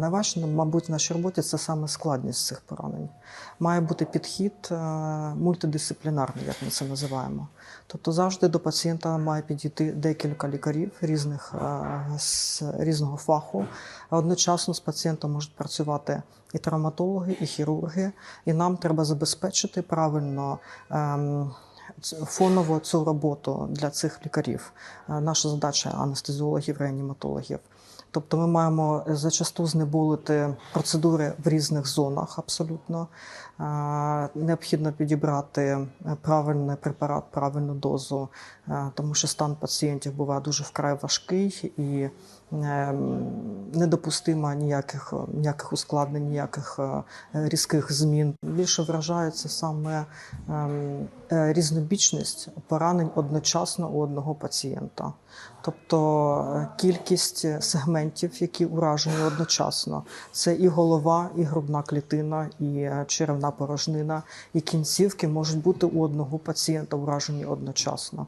Найважче, мабуть, в нашій роботі це саме складність цих поранень. Має бути підхід е, мультидисциплінарний, як ми це називаємо. Тобто завжди до пацієнта має підійти декілька лікарів різних, е, з різного фаху. Одночасно з пацієнтом можуть працювати і травматологи, і хірурги, і нам треба забезпечити правильно. Ем, Фоново цю роботу для цих лікарів. Е, Наша задача анестезіологів, реаніматологів. Тобто ми маємо зачасту знеболити процедури в різних зонах абсолютно. Е, Необхідно підібрати е, правильний препарат, правильну дозу, тому що стан пацієнтів буває дуже вкрай важкий і е, недопустимо ніяких, ніяких ускладнень, ніяких різких змін. Більше вражається саме ем, е, поранень одночасно у одного пацієнта. Тобто е, кількість сегментів, які уражені одночасно, це і голова, і грудна клітина, і е, черевна порожнина, і кінцівки можуть бути у одного пацієнта уражені одночасно.